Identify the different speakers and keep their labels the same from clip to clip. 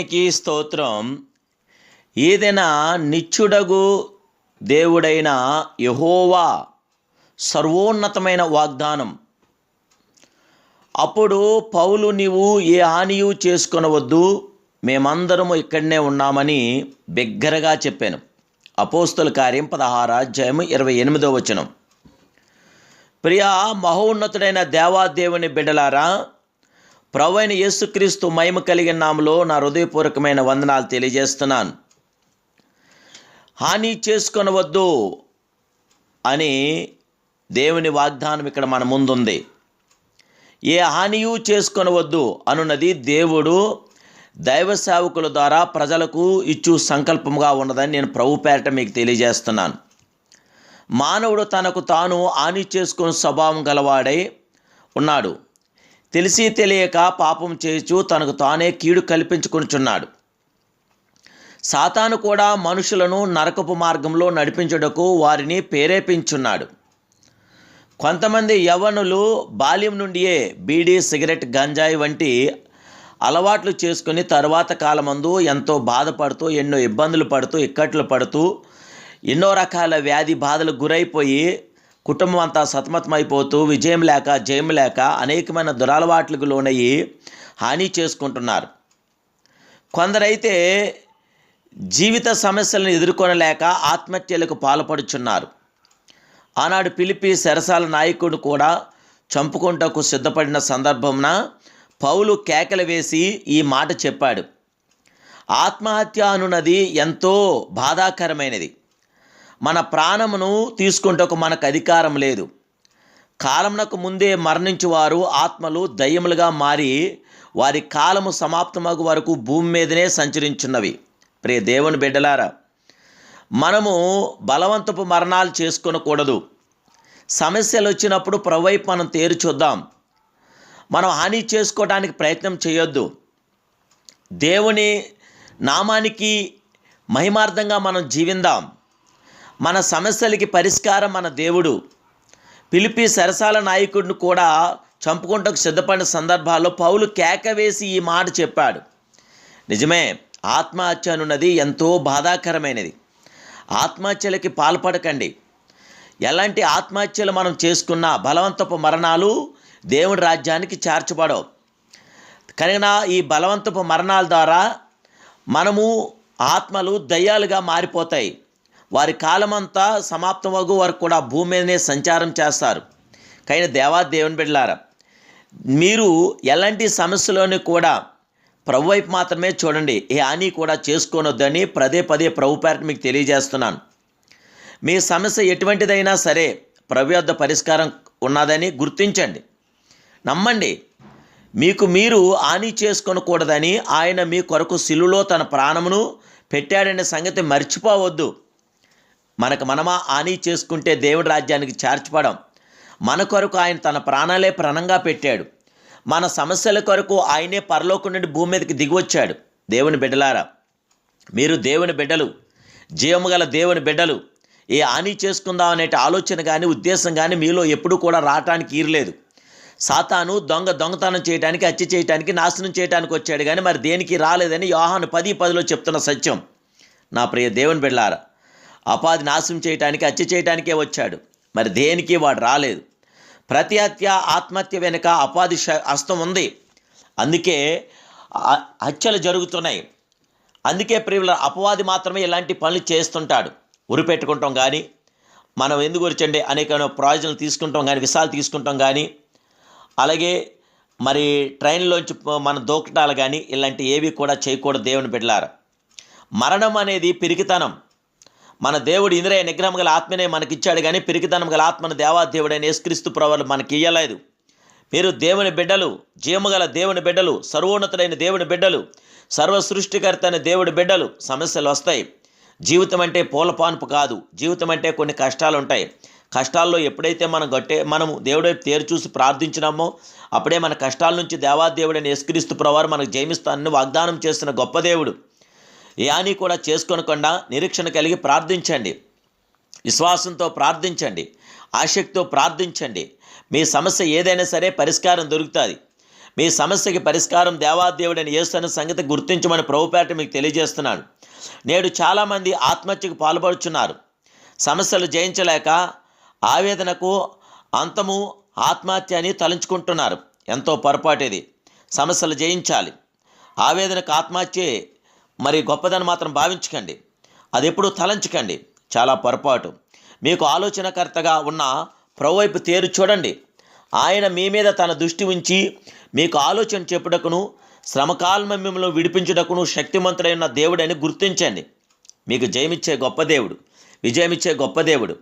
Speaker 1: దేవునికి స్తోత్రం. ఏదైనా నిత్యుడగు దేవుడైన యహోవా సర్వోన్నతమైన వాగ్దానం. అప్పుడు పౌలు నీవు ఏ హానియు చేసుకొనవద్దు మేమందరము ఇక్కడనే ఉన్నామని బిగ్గరగా చెప్పాను. అపోస్తుల కార్యం పదహార అధ్యాయం ఇరవై ఎనిమిదో వచనం. ప్రియా మహోన్నతుడైన దేవాదేవుని బిడ్డలారా ప్రవైన యేసుక్రీస్తు మహిమ కలిగిన నామలో నా హృదయపూర్వకమైన వందనాలు తెలియజేస్తున్నాను. హాని చేసుకొనవద్దు అని దేవుని వాగ్దానం ఇక్కడ మన ముందుంది. ఏ హానియు చేసుకొనవద్దు అనున్నది దేవుడు దైవ సేవకుల ద్వారా ప్రజలకు ఇచ్చు సంకల్పముగా ఉన్నదని నేను ప్రభు పేరట మీకు తెలియజేస్తున్నాను. మానవుడు తనకు తాను హాని చేసుకుని స్వభావం గలవాడై ఉన్నాడు. తెలిసి తెలియక పాపం చేచు తనకు తానే కీడు కల్పించుకొనిచున్నాడు. సాతాను కూడా మనుషులను నరకపు మార్గంలో నడిపించుటకు వారిని ప్రేరేపించున్నాడు. కొంతమంది యవ్వనులు బాల్యం నుండియే బీడీ సిగరెట్ గంజాయి వంటి అలవాట్లు చేసుకుని తర్వాత కాలమందు ఎంతో బాధపడుతూ ఎన్నో ఇబ్బందులు పడుతూ ఇక్కట్లు పడుతూ ఎన్నో రకాల వ్యాధి బాధలకు గురైపోయి కుటుంబం అంతా సతమతమైపోతూ విజయం లేక జయం లేక అనేకమైన దురలవాట్లకు లోనయ్యి హాని చేసుకుంటున్నారు. కొందరైతే జీవిత సమస్యలను ఎదుర్కొనలేక ఆత్మహత్యలకు పాల్పడుచున్నారు. ఆనాడు పిలిపి సెరసాల నాయకుడు కూడా చంపుకుంటకు సిద్ధపడిన సందర్భంన పౌలు కేకలు వేసి ఈ మాట చెప్పాడు. ఆత్మహత్య అనున్నది ఎంతో బాధాకరమైనది. మన ప్రాణమును తీసుకుంటకు మనకు అధికారం లేదు. కాలమునకు ముందే మరణించువారు ఆత్మలు దయ్యములుగా మారి వారి కాలము సమాప్తమగు వరకు భూమి మీదనే సంచరించున్నవి. ప్రియ దేవుని బిడ్డలారా మనము బలవంతపు మరణాలు చేసుకొనకూడదు. సమస్యలు వచ్చినప్పుడు ప్రవైపు మనం తేరు చూద్దాం. మనం హాని చేసుకోవడానికి ప్రయత్నం చేయొద్దు. దేవుని నామానికి మహిమార్థంగా మనం జీవిందాం. మన సమస్యలకి పరిష్కారం మన దేవుడు. పిలిపి సరసాల నాయకుడిని కూడా చంపుకుంటకు సిద్ధపడిన సందర్భాల్లో పౌలు కేక వేసి ఈ మాట చెప్పాడు. నిజమే ఆత్మహత్య అనున్నది ఎంతో బాధాకరమైనది. ఆత్మహత్యలకి పాల్పడకండి. ఎలాంటి ఆత్మహత్యలు మనం చేసుకున్న బలవంతపు మరణాలు దేవుడి రాజ్యానికి చేర్చబడవు. కనుక ఈ బలవంతపు మరణాల ద్వారా మనము ఆత్మలు దయ్యాలుగా మారిపోతాయి. వారి కాలమంతా సమాప్తమగు వారు కూడా భూమి మీదనే సంచారం చేస్తారు. కానీ దేవా దేవుని బిడ్డలారా మీరు ఎలాంటి సమస్యలోని కూడా ప్రభు వైపు మాత్రమే చూడండి. ఏ హాని కూడా చేసుకోనొద్దని పదే పదే ప్రభు పేరట మీకు తెలియజేస్తున్నాను. మీ సమస్య ఎటువంటిదైనా సరే ప్రభు యొద్ద పరిష్కారం ఉన్నదని గుర్తించండి. నమ్మండి మీకు మీరు హాని చేసుకొనకూడదని ఆయన మీ కొరకు సిలులో తన ప్రాణమును పెట్టాడనే సంగతి మర్చిపోవద్దు. మనకు మనమా హాని చేసుకుంటే దేవుడి రాజ్యానికి చేర్చపడం. మన కొరకు ఆయన తన ప్రాణాలే ప్రాణంగా పెట్టాడు. మన సమస్యల కొరకు ఆయనే పరలోకం నుండి భూమి మీదకి దిగివచ్చాడు. దేవుని బిడ్డలారా మీరు దేవుని బిడ్డలు జీవము గల దేవుని బిడ్డలు ఏ హాని చేసుకుందాం అనే ఆలోచన కానీ ఉద్దేశం కానీ మీలో ఎప్పుడూ కూడా రావటానికి ఈరలేదు. సాతాను దొంగ దొంగతనం చేయడానికి హత్య చేయడానికి నాశనం చేయడానికి వచ్చాడు కానీ మరి దేనికి రాలేదని యోహాను పది పదిలో చెప్తున్న సత్యం. నా ప్రియ దేవుని బిడ్డలారా అపాధి నాశనం చేయటానికి హత్య చేయటానికే వచ్చాడు. మరి దేనికి వాడు రాలేదు? ప్రతి హత్య ఆత్మహత్య వెనుక అపాధి శ- హస్తం ఉంది. అందుకే హత్యలు జరుగుతున్నాయి. అందుకే ప్రియుల అపవాది మాత్రమే ఇలాంటి పనులు చేస్తుంటాడు. ఉరి పెట్టుకుంటాం కానీ మనం ఎందుకు వచ్చండి అనేక ప్రయోజనాలు తీసుకుంటాం కానీ విసాలు తీసుకుంటాం కానీ అలాగే మరి ట్రైన్లోంచి మన దూకటాలు కానీ ఇలాంటి ఏవి కూడా చేయకూడదు దేవుని బిడ్డలారా. మరణం అనేది పిరికితనం. మన దేవుడు ఇంద్రియ నిగ్రహం గల ఆత్మనే మనకిచ్చాడు కానీ పిరికితనం గల ఆత్మను దేవాదేవుడైన యేసుక్రీస్తు ప్రవర్లు మనకి ఇయ్యలేదు మీరు దేవుని బిడ్డలు జీవగల దేవుని బిడ్డలు సర్వోన్నతుడైన దేవుని బిడ్డలు సర్వ సృష్టికర్త అయిన దేవుడి బిడ్డలు సమస్యలు వస్తాయి. జీవితం అంటే పూలపాన్పు కాదు. జీవితం అంటే కొన్ని కష్టాలు ఉంటాయి కష్టాల్లో ఎప్పుడైతే మనం గట్టే మనము దేవుడి వైపు తేరు చూసి ప్రార్థించినామో అప్పుడే మన కష్టాల నుంచి దేవాదేవుడైన యేసుక్రీస్తు ప్రవారు మనకు జయమిస్తానని వాగ్దానం చేస్తున్న గొప్ప దేవుడు. ఏ అని కూడా చేసుకోనకుండా నిరీక్షణ కలిగి ప్రార్థించండి. విశ్వాసంతో ప్రార్థించండి. ఆసక్తితో ప్రార్థించండి. మీ సమస్య ఏదైనా సరే పరిష్కారం దొరుకుతుంది. మీ సమస్యకి పరిష్కారం దేవాదేవుడని యేసు సంగతి గుర్తించమని ప్రభుపేట మీకు తెలియజేస్తున్నాను. నేడు చాలామంది ఆత్మహత్యకు పాల్పడుచున్నారు. సమస్యలు జయించలేక ఆవేదనకు అంతము ఆత్మహత్య అని తలంచుకుంటున్నారు. ఎంతో పొరపాటు ఇది. సమస్యలు జయించాలి. ఆవేదనకు ఆత్మహత్యే మరి గొప్పదని మాత్రం భావించకండి. అది ఎప్పుడూ తలంచకండి. చాలా పొరపాటు. మీకు ఆలోచనకర్తగా ఉన్న ప్రవైపు తేరు చూడండి. ఆయన మీ మీద తన దృష్టి ఉంచి మీకు ఆలోచన చెప్పుటకును శ్రమకాలం మిమ్మల్ని విడిపించుటకును శక్తిమంతుడైన దేవుడని గుర్తించండి. మీకు జయమిచ్చే గొప్ప దేవుడు విజయమిచ్చే గొప్ప దేవుడు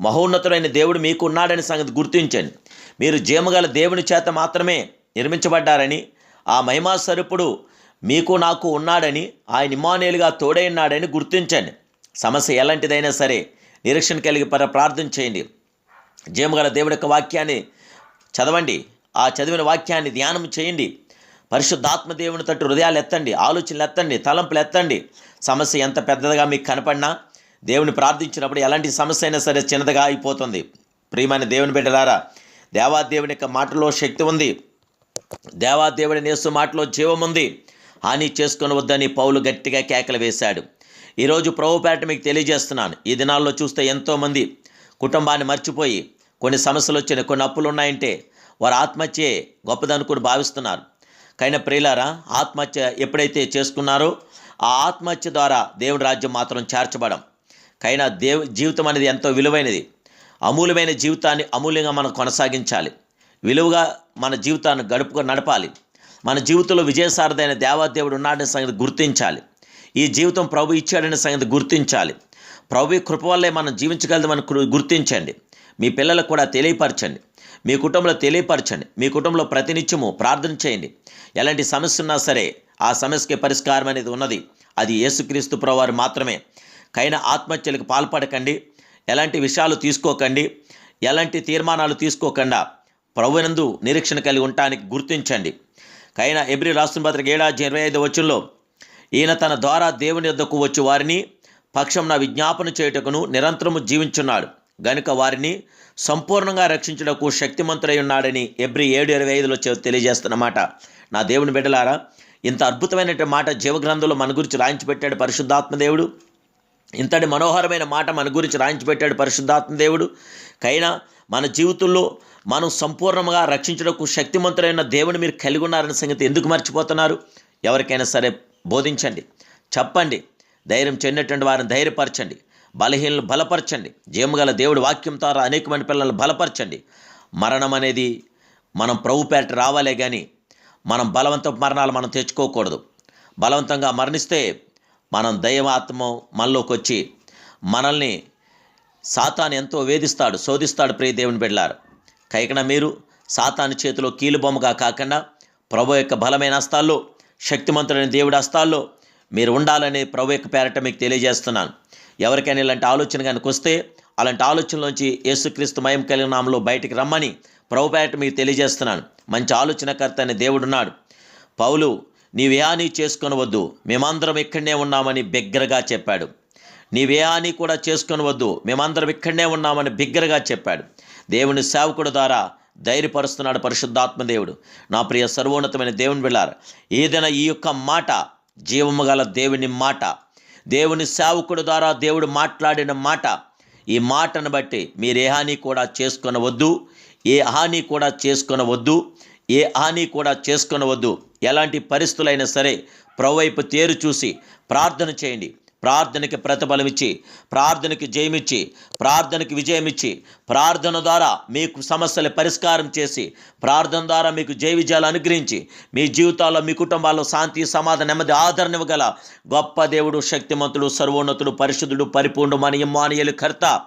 Speaker 1: మహోన్నతుడైన దేవుడు మీకు ఉన్నాడని సంగతి గుర్తించండి. మీరు జీమగల దేవుని చేత మాత్రమే నిర్మించబడ్డారని ఆ మహిమా సరుపుడు మీకు నాకు ఉన్నాడని ఆయన ఇమానేలుగా తోడైనాడని గుర్తించండి. సమస్య ఎలాంటిదైనా సరే నిరీక్షణ కలిగి పర ప్రార్థన చేయండి. జీవగల దేవుడి యొక్క వాక్యాన్ని చదవండి. ఆ చదివిన వాక్యాన్ని ధ్యానం చేయండి. పరిశుద్ధాత్మ దేవుని తట్టు హృదయాలు ఎత్తండి. ఆలోచనలు ఎత్తండి. తలంపులు ఎత్తండి. సమస్య ఎంత పెద్దదిగా మీకు కనపడినా దేవుని ప్రార్థించినప్పుడు ఎలాంటి సమస్య అయినా సరే చిన్నదిగా అయిపోతుంది. ప్రియమైన దేవుని బిడ్డలారా దేవాదేవుని యొక్క మాటలో శక్తి ఉంది. దేవాదేవుడి నేసు మాటలో జీవం ఉంది. హాని చేసుకొనవద్దని పౌలు గట్టిగా కేకలు వేశాడు. ఈరోజు ప్రభుపేట మీకు తెలియజేస్తున్నాను. ఈ దినాల్లో చూస్తే ఎంతోమంది కుటుంబాన్ని మర్చిపోయి కొన్ని సమస్యలు వచ్చినాయి కొన్ని అప్పులు ఉన్నాయంటే వారు ఆత్మహత్యే గొప్పదనుకుని భావిస్తున్నారు. కైన ప్రియులారా ఆత్మహత్య ఎప్పుడైతే చేసుకున్నారో ఆ ఆత్మహత్య ద్వారా దేవుడి రాజ్యం మాత్రం చేర్చబడం. కైనా దేవు జీవితం అనేది ఎంతో విలువైనది. అమూల్యమైన జీవితాన్ని అమూల్యంగా మనం కొనసాగించాలి. విలువగా మన జీవితాన్ని గడుపుకొని నడపాలి. మన జీవితంలో విజయసారదైన దేవాదేవుడు ఉన్నాడనే సంగతి గుర్తించాలి. ఈ జీవితం ప్రభు ఇచ్చాడనే సంగతి గుర్తించాలి. ప్రభు కృప వల్లే మనం జీవించగలదని గుర్తించండి. మీ పిల్లలకు కూడా తెలియపరచండి. మీ కుటుంబంలో తెలియపరచండి. మీ కుటుంబంలో ప్రతినిత్యము ప్రార్థన చేయండి. ఎలాంటి సమస్య ఉన్నా సరే ఆ సమస్యకి పరిష్కారం అనేది ఉన్నది. అది యేసుక్రీస్తు ప్రభువారు మాత్రమే. కైన ఆత్మహత్యలకు పాల్పడకండి. ఎలాంటి విషయాలు తీసుకోకండి. ఎలాంటి తీర్మానాలు తీసుకోకుండా ప్రభునందు నిరీక్షణ కలిగి ఉండటానికి గుర్తించండి. కైన ఎబ్రి రాష్ట్ర పత్రిక ఏడాది ఇరవై ఐదు వచ్చుల్లో ఈయన తన ద్వారా దేవుని యొద్దకు వచ్చి వారిని పక్షం నా విజ్ఞాపన చేయుటకును నిరంతరము జీవించున్నాడు. గనుక వారిని సంపూర్ణంగా రక్షించుటకు శక్తిమంతుడై ఉన్నాడని ఎబ్రి ఏడు ఇరవై ఐదులో తెలియజేస్తున్నమాట నా దేవుని బిడ్డలారా ఇంత అద్భుతమైన మాట జీవగ్రంథంలో మన గురించి రాయించి పెట్టాడు పరిశుద్ధాత్మ దేవుడు. ఇంతటి మనోహరమైన మాట మన గురించి రాయించి పెట్టాడు పరిశుద్ధాత్మ దేవుడు. కైనా మన జీవితంలో మనం సంపూర్ణంగా రక్షించడానికి శక్తిమంతుడైన దేవుని మీరు కలిగి ఉన్నారనే సంగతి ఎందుకు మర్చిపోతున్నారు? ఎవరికైనా సరే బోధించండి చెప్పండి ధైర్యం చెందినటువంటి వారిని ధైర్యపరచండి బలహీనలు బలపరచండి జీవగల దేవుడి వాక్యం ద్వారా అనేకమైన పిల్లలను బలపరచండి. మరణం అనేది మనం ప్రభు పేట రావాలే కానీ మనం బలవంత మరణాలు మనం తెచ్చుకోకూడదు. బలవంతంగా మరణిస్తే మనం దైవాత్మ మనలోకి వచ్చి మనల్ని సాతాను ఎంతో వేధిస్తాడు శోధిస్తాడు ప్రియ దేవుని బిడ్డలారు. కైకన మీరు సాతాను చేతిలో కీలుబొమ్మగా కాకుండా ప్రభు యొక్క బలమైన హస్తాల్లో శక్తిమంతుడైన దేవుడి హస్తాల్లో మీరు ఉండాలని ప్రభు యొక్క పేరట మీకు తెలియజేస్తున్నాను. ఎవరికైనా ఇలాంటి ఆలోచన కనుక వస్తే అలాంటి ఆలోచనలోంచి యేసుక్రీస్తు మయం కలిగిన నామలో బయటికి రమ్మని ప్రభు పేరట మీకు తెలియజేస్తున్నాను. మంచి ఆలోచనకర్త అనే దేవుడున్నాడు పౌలు నీవే హాని చేసుకొనవద్దు మేమందరం ఇక్కడనే ఉన్నామని బిగ్గరగా చెప్పాడు. నీవే హాని కూడా చేసుకొనవద్దు మేమందరం ఇక్కడనే ఉన్నామని బిగ్గరగా చెప్పాడు. దేవుని సేవకుడు ద్వారా ధైర్యపరుస్తున్నాడు పరిశుద్ధాత్మ దేవుడు. నా ప్రియ సర్వోన్నతమైన దేవుని వెళ్ళారు ఏదైనా ఈ యొక్క మాట జీవము గల దేవుని మాట దేవుని సేవకుడు ద్వారా దేవుడు మాట్లాడిన మాట ఈ మాటను బట్టి మీరు ఏ హాని కూడా చేసుకొనవద్దు ఏ హాని కూడా చేసుకొనవద్దు ఏ హాని కూడా చేసుకొనవద్దు. ఎలాంటి పరిస్థితులైనా సరే ప్రవైపు తేరు చూసి ప్రార్థన చేయండి. ప్రార్థనకి ప్రతిఫలమిచ్చి ప్రార్థనకి జయమిచ్చి ప్రార్థనకి విజయమిచ్చి ప్రార్థన ద్వారా మీకు సమస్యల పరిష్కారం చేసి ప్రార్థన ద్వారా మీకు జయ విజయాలు అనుగ్రహించి మీ జీవితాల్లో మీ కుటుంబాల్లో శాంతి సమాధానం నెమ్మది ఆదరణ ఇవ్వగల గొప్ప దేవుడు శక్తిమంతుడు సర్వోన్నతుడు పరిశుద్ధుడు పరిపూర్ణమని మన ఇమ్మానియలు కర్త.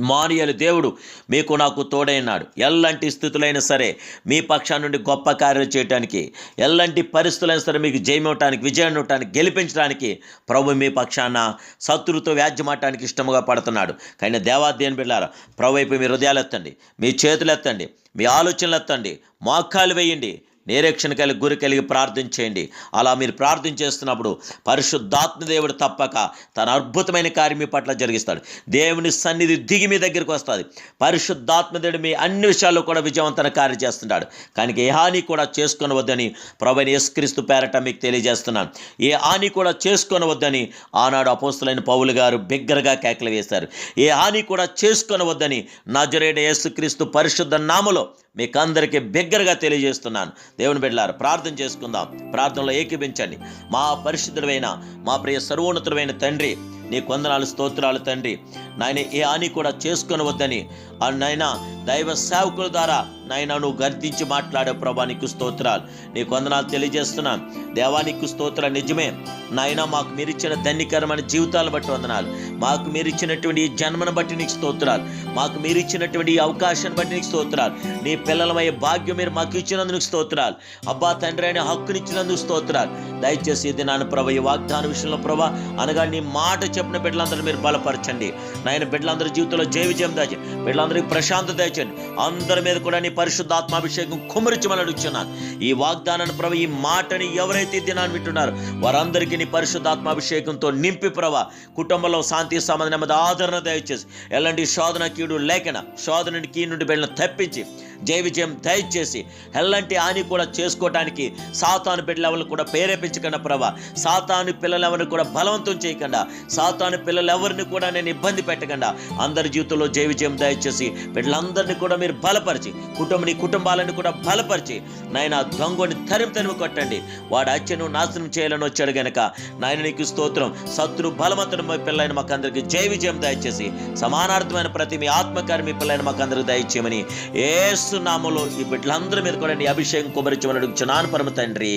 Speaker 1: మానియలు దేవుడు మీకు నాకు తోడైనాడు. ఎలాంటి స్థితులైనా సరే మీ పక్షా నుండి గొప్ప కార్యాలు చేయడానికి ఎలాంటి పరిస్థితులైనా సరే మీకు జయమివ్వటానికి విజయాన్ని విజయం ఇవ్వటానికి గెలిపించడానికి ప్రభు మీ పక్షాన శత్రుతో వ్యాజ్యమాటానికి ఇష్టముగా పడుతున్నాడు. కానీ దేవాదేని బిళ్ళారా ప్రభు వైపు మీ హృదయాలు ఎత్తండి మీ చేతులు ఎత్తండి మీ ఆలోచనలు ఎత్తండి మోకాలు వేయండి. నిరీక్షణ కలిగి గురి కలిగి ప్రార్థన చేయండి. అలా మీరు ప్రార్థన చేస్తున్నప్పుడు పరిశుద్ధాత్మ దేవుడు తప్పక తన అద్భుతమైన కార్యం మీ పట్ల జరిగిస్తాడు. దేవుని సన్నిధి దిగి మీ దగ్గరికి వస్తుంది. పరిశుద్ధాత్మ దేవుడు మీ అన్ని విషయాల్లో కూడా విజయవంతన కార్యం చేస్తున్నాడు. కానీ ఏ హాని కూడా చేసుకొనవద్దని ప్రభు యేసుక్రీస్తు పేరట మీకు తెలియజేస్తున్నాను. ఏ హాని కూడా చేసుకొనవద్దని ఆనాడు అపోస్తులైన పౌలు గారు బిగ్గరగా కేకలు వేశారు. ఏ హాని కూడా చేసుకొనవద్దని నజరేడ యేసుక్రీస్తు పరిశుద్ధ నామలో మీకు అందరికీ బిగ్గరగా తెలియజేస్తున్నాను. దేవుని బిడ్డలారు ప్రార్థన చేసుకుందాం. ప్రార్థనలో ఏకీపించండి మా పరిశుద్ధుడైన మా ప్రియ సర్వోన్నతుడైన తండ్రి నీ కొందనాలు స్తోత్రాలు తండ్రి. నాయన ఏ హాని కూడా చేసుకొనవద్దని. ఆ నాయన దైవ సేవకుల ద్వారా నాయన నువ్వు గర్తించి మాట్లాడే ప్రభా నీకు స్తోత్రాలు. నీ కొందనాలు తెలియజేస్తున్నాను దేవా నీకు స్తోత్రాలు నిజమే. నాయన మాకు మీరిచ్చిన ధన్యకరమైన జీవితాలు బట్టి వందనాలు. మాకు మీరిచ్చినటువంటి ఈ జన్మను బట్టి నీకు స్తోత్రాలు. మాకు మీరిచ్చినటువంటి ఈ అవకాశాన్ని బట్టి నీకు స్తోత్రాలు. నీ పిల్లలమయ్యే భాగ్యం మీరు మాకు ఇచ్చినందుకు స్తోత్రాలు. అబ్బా తండ్రి అనే హక్కునిచ్చినందుకు స్తోత్రాలు. దయచేసి ఇది నాన్న ప్రభా ఈ వాగ్దాన విషయంలో ప్రభా అనగా నీ మాట చెప్పిన బిడ్డలందరూ మీరు బలపరచండి. నాయన బిడ్డలందరి జీవితంలో జయ విజయం దాచి బిడ్డలందరికీ ప్రశాంతత దాచండి అందరి మీద కూడా నీ పరిశుద్ధాత్మాభిషేకం కుమరించమని అడుగుతున్నాను ఈ వాగ్దానాన్ని ప్రభ ఈ మాటని ఎవరైతే ఈ దినాన్ని వింటున్నారో వారందరికీ నీ పరిశుద్ధాత్మాభిషేకంతో నింపి ప్రభ కుటుంబంలో శాంతి సమాధానం నెమ్మది ఆదరణ దయచేసి ఎలాంటి శోధన కీడు లేకన శోధన కీ నుండి వెళ్ళిన తప్పించి జయ విజయం దయచేసి ఎలాంటి హాని కూడా చేసుకోవటానికి సాతాను బిడ్డలెవరిని కూడా ప్రేరేపించకుండా ప్రభా. సాతాను పిల్లలెవరిని కూడా బలవంతం చేయకుండా. సాతాను పిల్లలెవరిని కూడా నేను ఇబ్బంది పెట్టకుండా. అందరి జీవితంలో జయ విజయం దయచేసి బిడ్డలందరినీ కూడా మీరు బలపరిచి కుటుంబని కుటుంబాలను కూడా బలపరిచి నాయన దొంగని తరిమి తరిమి కొట్టండి. వాడు అచ్చను నాశనం చేయాలని వచ్చాడు గనక నాయన నీకు స్తోత్రం. శత్రు బలవంతుడు మీ పిల్లైన మాకు అందరికి జయ విజయం దయచేసి సమానార్థమైన ప్రతి మీ ఆత్మకారి మీ పిల్లైన మాకు దయచేయమని. ఏ ఏసునామలో ఈ బిడ్డలందరి మీద కూడా నీ అభిషేకం కుమరించమని అడుగుచున్నాను పరమ తండ్రి.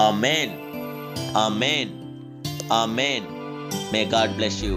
Speaker 1: ఆ మేన్ ఆ మేన్ ఆ man may God bless you